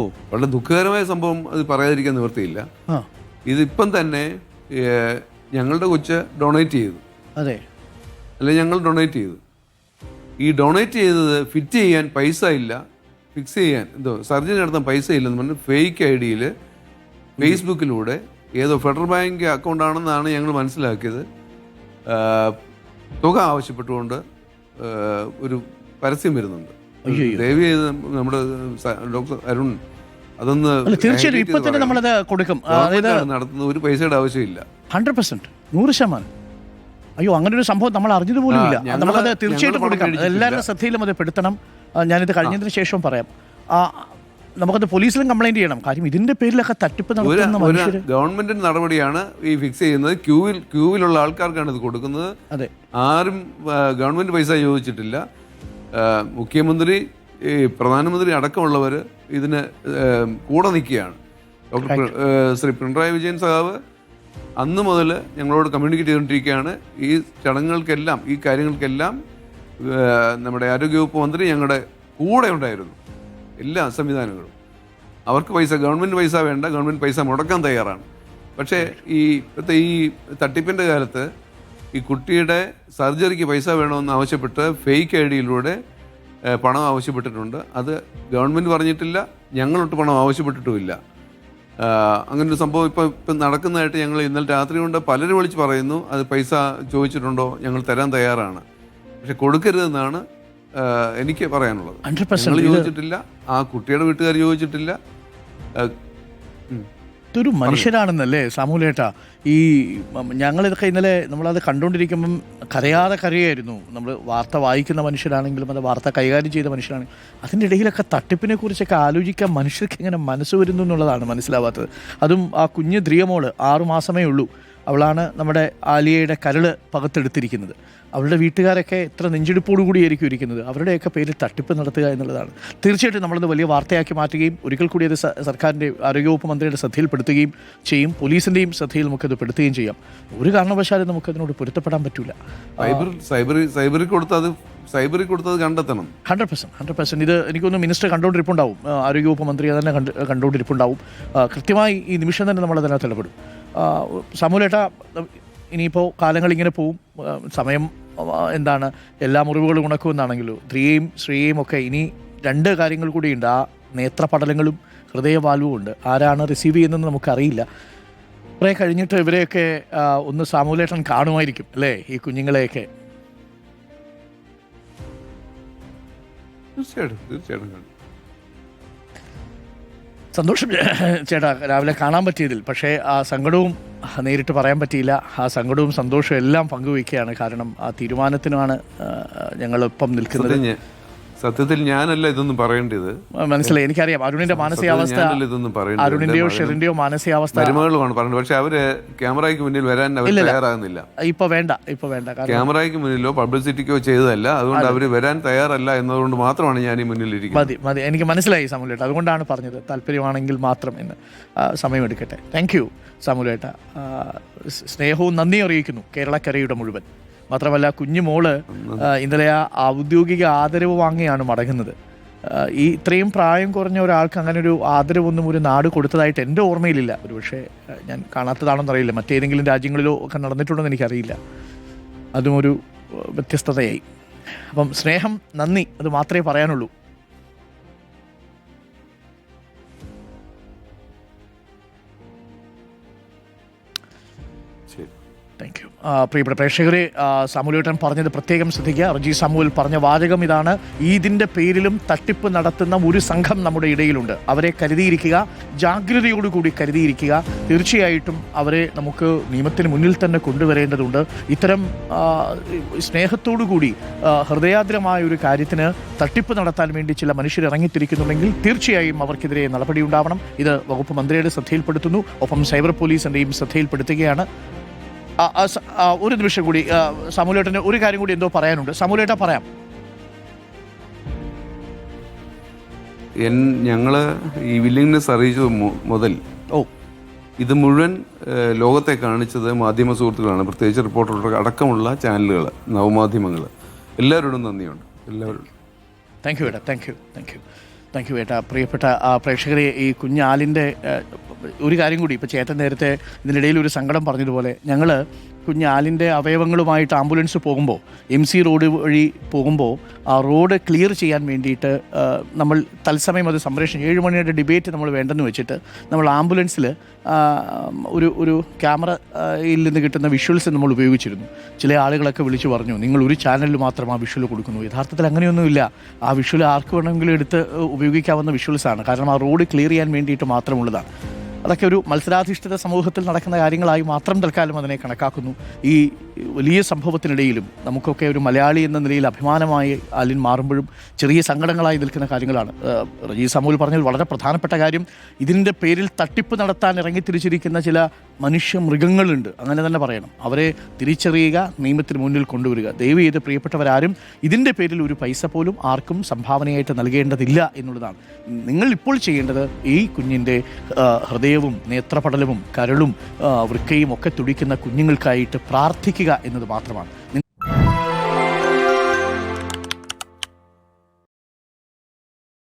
ഓ വളരെ ദുഃഖകരമായ സംഭവം അത് പറയാതിരിക്കാൻ നിവൃത്തിയില്ല. ഇതിപ്പം തന്നെ ഞങ്ങളുടെ കൊച്ച് ഡൊണേറ്റ് ചെയ്തു. അതെ. അല്ലെ ഞങ്ങൾ ഡൊണേറ്റ് ചെയ്തു. ഈ ഡൊണേറ്റ് ചെയ്തത് ഫിറ്റ് ചെയ്യാൻ പൈസ ഇല്ല. ഫിക്സ് ചെയ്യാൻ എന്തോ സർജറി നടത്താൻ പൈസ ഇല്ലെന്ന് പറഞ്ഞ് ഫേക്ക് ഐ ഡിയിൽ ഫേസ്ബുക്കിലൂടെ ഏതോ ഫെഡറൽ ബാങ്ക് അക്കൗണ്ട് ആണെന്നാണ് ഞങ്ങൾ മനസ്സിലാക്കിയത്. തുക ആവശ്യപ്പെട്ടുകൊണ്ട് ഒരു പരസ്യം വരുന്നുണ്ട്. ദയവ് ചെയ്ത് നമ്മുടെ ഡോക്ടർ അരുൺ അതൊന്ന് തീർച്ചയായിട്ടും ഇപ്പൊ തന്നെ. നമ്മളത് കൊടുക്കും. അതായത് നടത്തുന്ന ഒരു പൈസയുടെ ആവശ്യമില്ല. ഹൺഡ്രഡ് പെർസെന്റ് നൂറ് ശതമാനം. അയ്യോ അങ്ങനെ ഒരു സംഭവം നമ്മൾ അറിഞ്ഞത് പോലും ഇല്ല. നമ്മളത് തീർച്ചയായിട്ടും കൊടുക്കാം. എല്ലാവരുടെ ശ്രദ്ധയിലും അത് പെടുത്തണം. ഞാനിത് കഴിഞ്ഞതിന് ശേഷവും പറയാം. ആ, നമുക്കത് പോലീസിലും കംപ്ലൈന്റ് ചെയ്യണം. കാര്യം ഇതിന്റെ പേരിലൊക്കെ തട്ടിപ്പ് നടത്തുന്ന മനുഷ്യർ ഗവൺമെന്റിന്റെ നടപടിയാണ് ഈ ഫിക്സ് ചെയ്യുന്നത്. ക്യൂവിൽ ക്യൂവിലുള്ള ആൾക്കാർക്കാണ് ഇത് കൊടുക്കുന്നത്. അതെ. ആരും ഗവൺമെന്റ് പൈസ ചോദിച്ചിട്ടില്ല മുഖ്യമന്ത്രി ഈ പ്രധാനമന്ത്രി അടക്കമുള്ളവർ ഇതിന് കൂടെ നിൽക്കുകയാണ്. ഡോക്ടർ ശ്രീ പിണറായി വിജയൻ സഹാവ് അന്ന് മുതൽ ഞങ്ങളോട് കമ്മ്യൂണിക്കേറ്റ് ചെയ്തുകൊണ്ടിരിക്കുകയാണ്. ഈ ചടങ്ങുകൾക്കെല്ലാം ഈ കാര്യങ്ങൾക്കെല്ലാം നമ്മുടെ ആരോഗ്യവകുപ്പ് മന്ത്രി ഞങ്ങളുടെ കൂടെ ഉണ്ടായിരുന്നു. എല്ലാ സംവിധാനങ്ങളും. അവർക്ക് പൈസ ഗവൺമെന്റ് പൈസ വേണ്ട ഗവൺമെന്റ് പൈസ മുടക്കാൻ തയ്യാറാണ്. പക്ഷേ ഈ ഇപ്പോഴത്തെ ഈ തട്ടിപ്പിന്റെ കാലത്ത് ഈ കുട്ടിയുടെ സർജറിക്ക് പൈസ വേണമെന്ന് ആവശ്യപ്പെട്ട് ഫേക്ക് ഐ ഡിയിലൂടെ പണം ആവശ്യപ്പെട്ടിട്ടുണ്ട്. അത് ഗവൺമെന്റ് പറഞ്ഞിട്ടില്ല ഞങ്ങളൊട്ട് പണം ആവശ്യപ്പെട്ടിട്ടുമില്ല. അങ്ങനൊരു സംഭവം ഇപ്പോൾ ഇപ്പം നടക്കുന്നതായിട്ട് ഞങ്ങൾ ഇന്നലെ രാത്രി കൊണ്ട് പലരും വിളിച്ച് പറയുന്നു അത് പൈസ ചോദിച്ചിട്ടുണ്ടോ ഞങ്ങൾ തരാൻ തയ്യാറാണ്. പക്ഷെ കൊടുക്കരുതെന്നാണ് എനിക്ക് പറയാനുള്ളത്. ഞങ്ങൾ ചോദിച്ചിട്ടില്ല ആ കുട്ടിയുടെ വീട്ടുകാർ ചോദിച്ചിട്ടില്ല ഇതൊരു മനുഷ്യരാണെന്നല്ലേ സാമൂലേട്ടാ ഈ ഞങ്ങളിതൊക്കെ ഇന്നലെ നമ്മളത് കണ്ടുകൊണ്ടിരിക്കുമ്പം കരയാതെ കരയായിരുന്നു. നമ്മൾ വാർത്ത വായിക്കുന്ന മനുഷ്യരാണെങ്കിലും അത് വാർത്ത കൈകാര്യം ചെയ്ത മനുഷ്യരാണെങ്കിലും അതിന്റെ ഇടയിലൊക്കെ തട്ടിപ്പിനെ കുറിച്ചൊക്കെ ആലോചിക്കാൻ മനുഷ്യർക്ക് എങ്ങനെ മനസ്സ് വരുന്നു എന്നുള്ളതാണ് മനസ്സിലാവാത്തത്. അതും ആ കുഞ്ഞ് ദ്രിയമോൾ ആറുമാസമേ ഉള്ളൂ. അവളാണ് നമ്മുടെ ആലിയയുടെ കരൾ പകത്തെടുത്തിരിക്കുന്നത്. അവളുടെ വീട്ടുകാരൊക്കെ എത്ര നെഞ്ചെടുപ്പോടു കൂടിയായിരിക്കും ഇരിക്കുന്നത്. അവരുടെയൊക്കെ പേരിൽ തട്ടിപ്പ് നടത്തുക എന്നുള്ളതാണ്. തീർച്ചയായിട്ടും നമ്മളത് വലിയ വാർത്തയാക്കി മാറ്റുകയും ഒരിക്കൽ കൂടി അത് സർക്കാരിന്റെ ആരോഗ്യവകുപ്പ് മന്ത്രിയുടെ ശ്രദ്ധയിൽപ്പെടുത്തുകയും ചെയ്യും. പോലീസിന്റെയും ശ്രദ്ധയിൽ നമുക്കത് പെടുത്തുകയും ചെയ്യാം. ഒരു കാരണവശാലും നമുക്കതിനോട് പൊരുത്തപ്പെടാൻ പറ്റില്ല സൈബർ സൈബറിൽ സൈബറിൽ കൊടുത്തത് സൈബറിൽ കൊടുത്തത് കണ്ടെത്തണം. Hundred percent hundred percent. ഇത് എനിക്കൊന്ന് മിനിസ്റ്റർ കണ്ടുകൊണ്ടിരിപ്പുണ്ടാവും. ആരോഗ്യവകുപ്പ് മന്ത്രി തന്നെ കണ്ട് കണ്ടുകൊണ്ടിരിപ്പുണ്ടാവും. കൃത്യമായി ഈ നിമിഷം തന്നെ നമ്മൾ അതിനകത്ത് ഇടപെടും. സമൂലേട്ടാ ഇനിയിപ്പോൾ കാലങ്ങൾ ഇങ്ങനെ പോവും. സമയം എന്താണ് എല്ലാ മുറിവുകളും ഉണക്കുമെന്നാണെങ്കിലും ധ്രിയയും സ്ത്രീയും ഒക്കെ ഇനി രണ്ട് കാര്യങ്ങൾ കൂടിയുണ്ട്. ആ നേത്രപടലങ്ങളും ഹൃദയവാൽവും ഉണ്ട്. ആരാണ് റിസീവ് ചെയ്യുന്നതെന്ന് നമുക്കറിയില്ല. കുറേ കഴിഞ്ഞിട്ട് ഇവരെയൊക്കെ ഒന്ന് സാമൂലേട്ടൻ കാണുമായിരിക്കും അല്ലേ ഈ കുഞ്ഞുങ്ങളെയൊക്കെ? തീർച്ചയായിട്ടും തീർച്ചയായിട്ടും. സന്തോഷം ചേട്ടാ. രാവിലെ കാണാൻ പറ്റിയതിൽ. പക്ഷേ ആ സങ്കടവും നേരിട്ട് പറയാൻ പറ്റിയില്ല. ആ സങ്കടവും സന്തോഷവും എല്ലാം പങ്കുവയ്ക്കുകയാണ് കാരണം ആ തീരുമാനത്തിനാണ് ഞങ്ങളിപ്പം നിൽക്കുന്നത്. സത്യത്തിൽ ഞാനല്ല ഇതൊന്നും പറയേണ്ടത്. മനസ്സിലായി. എനിക്കറിയാം. അരുണിന്റെ മാനസികാവസ്ഥ ഇതൊന്നും പറയേണ്ടത്. അരുണിന്റെയോ ഷെറിന്റെയോ മാനസികാവസ്ഥ മരുമകളുമാണ് പറഞ്ഞത്. പക്ഷെ അവർ ക്യാമറയ്ക്ക് മുന്നിൽ വരാൻ അവർ തയ്യാറാകുന്നില്ല. ഇപ്പൊ വേണ്ട. ഇപ്പൊ വേണ്ട. ക്യാമറയ്ക്ക് മുന്നിലോ പബ്ലിസിറ്റിക്കോ ചെയ്തതല്ല. അതുകൊണ്ട് അവർ വരാൻ തയ്യാറല്ല എന്നതുകൊണ്ട് മാത്രമാണ് ഞാൻ ഈ മുന്നിൽ ഇരിക്കുന്നത്. മതി മതി. എനിക്ക് മനസ്സിലായി സാമുലേട്ട. അതുകൊണ്ടാണ് പറഞ്ഞത്. താല്പര്യമാണെങ്കിൽ മാത്രം എന്ന്. സമയമെടുക്കട്ടെ. താങ്ക് യു സാമുലേട്ട. സ്നേഹവും നന്ദിയും അറിയിക്കുന്നു കേരളക്കരയുടെ മുഴുവൻ. മാത്രമല്ല കുഞ്ഞു മോൾ ആ, ഇന്നലെ ആ ഔദ്യോഗിക ആദരവ് വാങ്ങിയാണ് മടങ്ങുന്നത്. ഈ ഇത്രയും പ്രായം കുറഞ്ഞ ഒരാൾക്ക് അങ്ങനെ ഒരു ആദരവൊന്നും ഒരു നാട് കൊടുത്തതായിട്ട് എന്റെ ഓർമ്മയിലില്ല. ഒരു പക്ഷേ ഞാൻ കാണാത്തതാണെന്ന് അറിയില്ല. മറ്റേതെങ്കിലും രാജ്യങ്ങളിലോ ഒക്കെ നടന്നിട്ടുണ്ടോ എന്ന് എനിക്കറിയില്ല. അതും ഒരു വ്യത്യസ്തതയായി. അപ്പം സ്നേഹം നന്ദി അത് മാത്രമേ പറയാനുള്ളൂ. താങ്ക് യു പ്രിയപ്പെട്ട പ്രേക്ഷകരെ സാമുലേട്ടൻ പറഞ്ഞത് പ്രത്യേകം ശ്രദ്ധിക്കുക. റജി സാമുവിൽ പറഞ്ഞ വാചകം ഇതാണ്. ഈദിന്റെ പേരിലും തട്ടിപ്പ് നടത്തുന്ന ഒരു സംഘം നമ്മുടെ ഇടയിലുണ്ട്. അവരെ കരുതിയിരിക്കുക ജാഗ്രതയോടുകൂടി കരുതിയിരിക്കുക. തീർച്ചയായിട്ടും അവരെ നമുക്ക് നിയമത്തിന് മുന്നിൽ തന്നെ കൊണ്ടുവരേണ്ടതുണ്ട്. ഇത്തരം സ്നേഹത്തോടുകൂടി ഹൃദയാദ്രമായ ഒരു കാര്യത്തിന് തട്ടിപ്പ് നടത്താൻ വേണ്ടി ചില മനുഷ്യർ ഇറങ്ങിത്തിരിക്കുന്നുണ്ടെങ്കിൽ തീർച്ചയായും അവർക്കെതിരെ നടപടി ഉണ്ടാവണം. ഇത് വകുപ്പ് മന്ത്രിയുടെ ശ്രദ്ധയിൽപ്പെടുത്തുന്നു. ഒപ്പം സൈബർ പോലീസിന്റെയും ശ്രദ്ധയിൽപ്പെടുത്തുകയാണ്. ഒരു നിമിഷം കൂടി സമൂലേട്ടന് ഒരു കാര്യം കൂടി എന്തോ പറയാനുണ്ട്. സമൂലേട്ട പറയാം. എൻ ഞങ്ങൾ ഈ വില്ലിങ്നെസ് അറിയിച്ചത് മുതൽ ഓ. ഇത് മുഴുവൻ ലോകത്തെ കാണിച്ചത് മാധ്യമ സുഹൃത്തുക്കളാണ്. പ്രത്യേകിച്ച് റിപ്പോർട്ടർ അടക്കമുള്ള ചാനലുകൾ നവമാധ്യമങ്ങൾ. എല്ലാവരോടും നന്ദിയുണ്ട്. എല്ലാവരോടും. Thank you madam thank you thank you thank you ഏട്ടാ. പ്രിയപ്പെട്ട ആ, പ്രേക്ഷകരെ ഈ കുഞ്ഞാലിന്റെ ഒരു കാര്യം കൂടി. ഇപ്പോൾ ചേട്ടൻ നേരത്തെ ഇതിനിടയിൽ ഒരു സങ്കടം പറഞ്ഞതുപോലെ ഞങ്ങൾ കുഞ്ഞാലിന്റെ അവയവങ്ങളുമായിട്ട് ആംബുലൻസ് പോകുമ്പോൾ എം സി റോഡ് വഴി പോകുമ്പോൾ ആ റോഡ് ക്ലിയർ ചെയ്യാൻ വേണ്ടിയിട്ട് നമ്മൾ തത്സമയം അത് സംപ്രേഷണം ഏഴ് മണിയുടെ ഡിബേറ്റ് നമ്മൾ വേണ്ടെന്ന് വെച്ചിട്ട് നമ്മൾ ആംബുലൻസിൽ ഒരു ഒരു ക്യാമറയിൽ നിന്ന് കിട്ടുന്ന വിഷ്വൽസ് നമ്മൾ ഉപയോഗിച്ചിരുന്നു. ചില ആളുകളൊക്കെ വിളിച്ചു പറഞ്ഞു നിങ്ങൾ ഒരു ചാനലിൽ മാത്രം ആ വിഷ്വൽ കൊടുക്കുന്നു. യഥാർത്ഥത്തിൽ അങ്ങനെയൊന്നുമില്ല. ആ വിഷ്വൽ ആർക്ക് വേണമെങ്കിലും എടുത്ത് ഉപയോഗിക്കാവുന്ന വിഷ്വൽസാണ് കാരണം ആ റോഡ് ക്ലിയർ ചെയ്യാൻ വേണ്ടിയിട്ട് മാത്രമുള്ളതാണ്. അതൊക്കെ ഒരു മത്സരാധിഷ്ഠിത സമൂഹത്തിൽ നടക്കുന്ന കാര്യങ്ങളായി മാത്രം തൽക്കാലം അതിനെ കണക്കാക്കുന്നു. ഈ വലിയ സംഭവത്തിനിടയിലും നമുക്കൊക്കെ ഒരു മലയാളി എന്ന നിലയിൽ അഭിമാനമായി അലിൻ മാറുമ്പോഴും ചെറിയ സങ്കടങ്ങളായി നിൽക്കുന്ന കാര്യങ്ങളാണ്. ഈ സമൂൽ പറഞ്ഞത് വളരെ പ്രധാനപ്പെട്ട കാര്യം ഇതിന്റെ പേരിൽ തട്ടിപ്പ് നടത്താൻ ഇറങ്ങിത്തിരിച്ചിരിക്കുന്ന ചില മനുഷ്യ മൃഗങ്ങളുണ്ട്. അങ്ങനെ തന്നെ പറയണം. അവരെ തിരിച്ചറിയുക നിയമത്തിന് മുന്നിൽ കൊണ്ടുവരിക. ദയവ് ചെയ്ത് പ്രിയപ്പെട്ടവരാരും ഇതിന്റെ പേരിൽ ഒരു പൈസ പോലും ആർക്കും സംഭാവനയായിട്ട് നൽകേണ്ടതില്ല എന്നുള്ളതാണ്. നിങ്ങൾ ഇപ്പോൾ ചെയ്യേണ്ടത് ഈ കുഞ്ഞിന്റെ ആ, ഹൃദയവും നേത്രപടലവും കരളും വൃക്കയും ഒക്കെ തുടിക്കുന്ന കുഞ്ഞുങ്ങൾക്കായിട്ട് പ്രാർത്ഥിക്കുക എന്നത് മാത്രമാണ്.